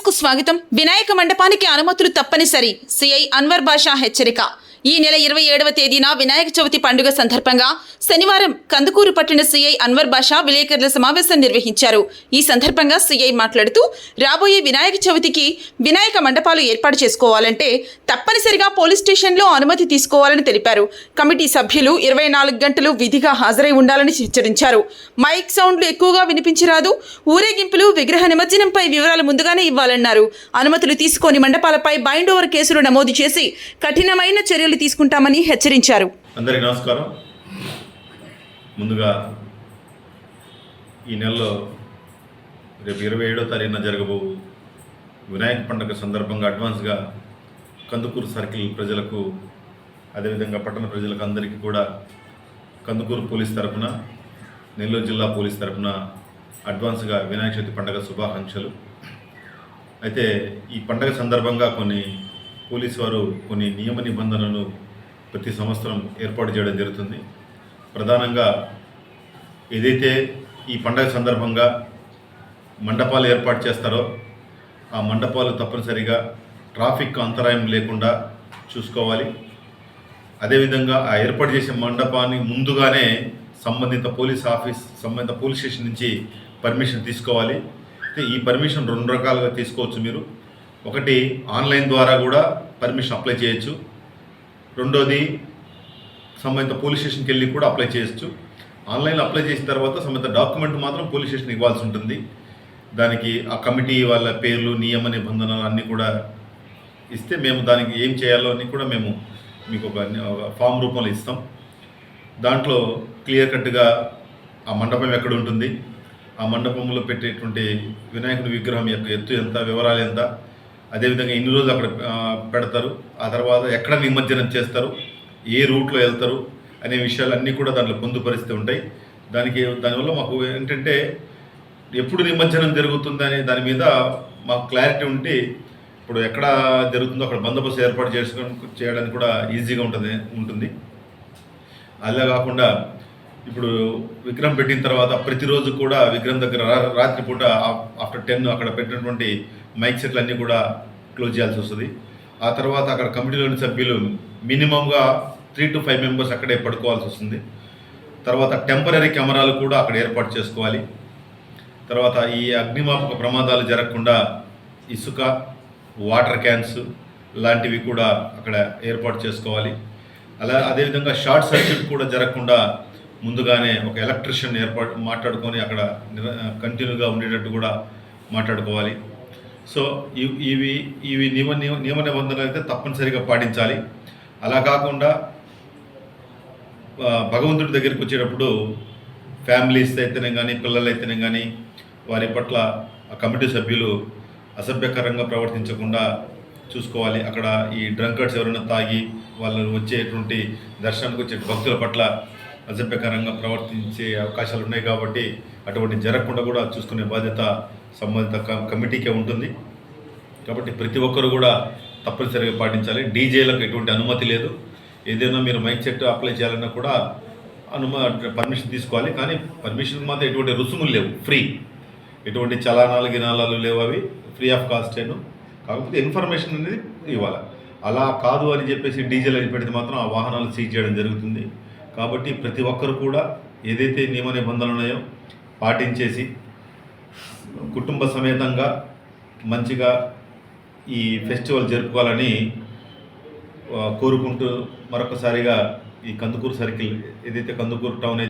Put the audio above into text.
న్యూస్కు స్వాగతం. వినాయక మండపానికి అనుమతులు తప్పనిసరి. సిఐ అన్వర్ బాషా హెచ్చరిక. ఈ నెల ఇరవై ఏడవ తేదీన వినాయక చవితి పండుగ సందర్భంగా శనివారం కందుకూరు పట్టణ సీఐ అన్వర్ బాషా విలేకరుల సమావేశం నిర్వహించారు. ఈ సందర్భంగా సీఐ మాట్లాడుతూ రాబోయే వినాయక చవితికి వినాయక మండపాలు ఏర్పాటు చేసుకోవాలంటే తప్పనిసరిగా పోలీస్ స్టేషన్లో అనుమతి తీసుకోవాలని తెలిపారు. కమిటీ సభ్యులు ఇరవై నాలుగు గంటలు విధిగా హాజరై ఉండాలని హెచ్చరించారు. మైక్ సౌండ్లు ఎక్కువగా వినిపించరాదు ఊరేగింపులు విగ్రహ నిమజ్జనంపై వివరాలు ముందుగానే ఇవ్వాలన్నారు. అనుమతులు తీసుకొని మండపాలపై బైండ్ ఓవర్ కేసులు నమోదు చేసి కఠినమైన చర్యలు తీసుకుంటామని హెచ్చరించారు. అందరికీ నమస్కారం. ముందుగా ఈ నెలలో రేపు ఇరవై ఏడో తారీఖున జరగబో వినాయక పండుగ సందర్భంగా అడ్వాన్స్గా కందుకూరు సర్కిల్ ప్రజలకు అదేవిధంగా పట్టణ ప్రజలకు అందరికీ కూడా కందుకూరు పోలీస్ తరఫున నెల్లూరు జిల్లా పోలీస్ తరఫున అడ్వాన్స్గా వినాయక చవితి పండుగ శుభాకాంక్షలు. అయితే ఈ పండగ సందర్భంగా కొన్ని పోలీసు వారు కొన్ని నియమ నిబంధనలను ప్రతి సంవత్సరం ఏర్పాటు చేయడం జరుగుతుంది. ప్రధానంగా ఏదైతే ఈ పండగ సందర్భంగా మండపాలు ఏర్పాటు చేస్తారో ఆ మండపాలు తప్పనిసరిగా ట్రాఫిక్ అంతరాయం లేకుండా చూసుకోవాలి. అదేవిధంగా ఆ ఏర్పాటు చేసే మండపాన్ని ముందుగానే సంబంధిత పోలీస్ ఆఫీస్ సంబంధిత పోలీస్ స్టేషన్ నుంచి పర్మిషన్ తీసుకోవాలి. అయితే ఈ పర్మిషన్ రెండు రకాలుగా తీసుకోవచ్చు మీరు. ఒకటి ఆన్లైన్ ద్వారా కూడా పర్మిషన్ అప్లై చేయొచ్చు. రెండోది సంబంధిత పోలీస్ స్టేషన్కి వెళ్ళి కూడా అప్లై చేయొచ్చు. ఆన్లైన్లో అప్లై చేసిన తర్వాత సంబంధిత డాక్యుమెంట్ మాత్రం పోలీస్ స్టేషన్ ఇవ్వాల్సి ఉంటుంది. దానికి ఆ కమిటీ వాళ్ళ పేర్లు నియమ నిబంధనలు అన్నీ కూడా ఇస్తే మేము దానికి ఏం చేయాలో అని కూడా మేము మీకు ఒక ఒక ఫామ్ రూపంలో ఇస్తాం. దాంట్లో క్లియర్ కట్గా ఆ మండపం ఎక్కడ ఉంటుంది? ఆ మండపంలో పెట్టేటువంటి వినాయకుడి విగ్రహం యొక్క ఎత్తు ఎంత? వివరాలు ఎంత? అదేవిధంగా ఎన్ని రోజులు అక్కడ పెడతారు. ఆ తర్వాత ఎక్కడ నిమజ్జనం చేస్తారు ఏ రూట్లో వెళ్తారు అనే విషయాలన్నీ కూడా దాంట్లో పొందుపరిస్తూ ఉంటాయి. దానికి దానివల్ల మాకు ఏంటంటే ఎప్పుడు నిమజ్జనం జరుగుతుంది అనే దాని మీద మాకు క్లారిటీ ఉంటే ఇప్పుడు ఎక్కడ జరుగుతుందో అక్కడ బందోబస్తు ఏర్పాటు చేసుకొని చేయడానికి కూడా ఈజీగా ఉంటుంది ఉంటుంది. అలా కాకుండా ఇప్పుడు విగ్రహం పెట్టిన తర్వాత ప్రతిరోజు కూడా విగ్రహం దగ్గర రాత్రిపూట ఆఫ్టర్ టెన్ అక్కడ పెట్టినటువంటి మైక్ సెట్లు అన్నీ కూడా క్లోజ్ చేయాల్సి వస్తుంది. ఆ తర్వాత అక్కడ కమిటీలోని సభ్యులు మినిమంగా త్రీ టు ఫైవ్ మెంబర్స్ అక్కడే పడుకోవాల్సి వస్తుంది. తర్వాత టెంపరీ కెమెరాలు కూడా అక్కడ ఏర్పాటు చేసుకోవాలి. తర్వాత ఈ అగ్నిమాపక ప్రమాదాలు జరగకుండా ఇసుక వాటర్ క్యాన్స్ లాంటివి కూడా అక్కడ ఏర్పాటు చేసుకోవాలి. అలా అదేవిధంగా షార్ట్ సర్క్యూట్ కూడా జరగకుండా ముందుగానే ఒక ఎలక్ట్రిషియన్ ఏర్పాటు మాట్లాడుకొని అక్కడ నిర- కంటిన్యూగా ఉండేటట్టు కూడా మాట్లాడుకోవాలి. సో ఇవి ఇవి ఇవి నియమ నియమ- నియమ నిబంధనలు అయితే తప్పనిసరిగా పాటించాలి. అలా కాకుండా భగవంతుడి దగ్గరికి వచ్చేటప్పుడు ఫ్యామిలీస్ అయితేనే కానీ పిల్లలు అయితేనే కానీ వారి పట్ల ఆ కమిటీ సభ్యులు అసభ్యకరంగా ప్రవర్తించకుండా చూసుకోవాలి. అక్కడ ఈ డ్రంకర్స్ ఎవరైనా తాగి వాళ్ళు వచ్చేటువంటి దర్శనానికి వచ్చే భక్తుల పట్ల అసభ్యకరంగా ప్రవర్తించే అవకాశాలు ఉన్నాయి కాబట్టి అటువంటి జరగకుండా కూడా చూసుకునే బాధ్యత సంబంధిత క- కమిటీకే ఉంటుంది. కాబట్టి ప్రతి ఒక్కరు కూడా తప్పనిసరిగా పాటించాలి. డీజేలకు ఎటువంటి అనుమతి లేదు. ఏదైనా మీరు మైక్ సెట్ అప్లై చేయాలన్నా కూడా అనుమ పర్మిషన్ తీసుకోవాలి. కానీ పర్మిషన్ మాత్రం ఎటువంటి రుసుములు లేవు. ఫ్రీ. ఎటువంటి చలానాలు గినాలాలు లేవు అవి. ఫ్రీ ఆఫ్ కాస్ట్ కాస్టేను కాకపోతే ఇన్ఫర్మేషన్ అనేది ఇవ్వాలి. అలా కాదు అని చెప్పేసి డీజిల్ అని పెడితే మాత్రం ఆ వాహనాలు సీజ్ చేయడం జరుగుతుంది. కాబట్టి ప్రతి ఒక్కరు కూడా ఏదైతే నియమ నిబంధనలు ఉన్నాయో పాటించేసి కుటుంబ సమేతంగా మంచిగా ఈ ఫెస్టివల్ జరుపుకోవాలని కోరుకుంటూ మరొకసారిగా ఈ కందుకూరు సర్కిల్ ఏదైతే కందుకూరు టౌన్ అయితే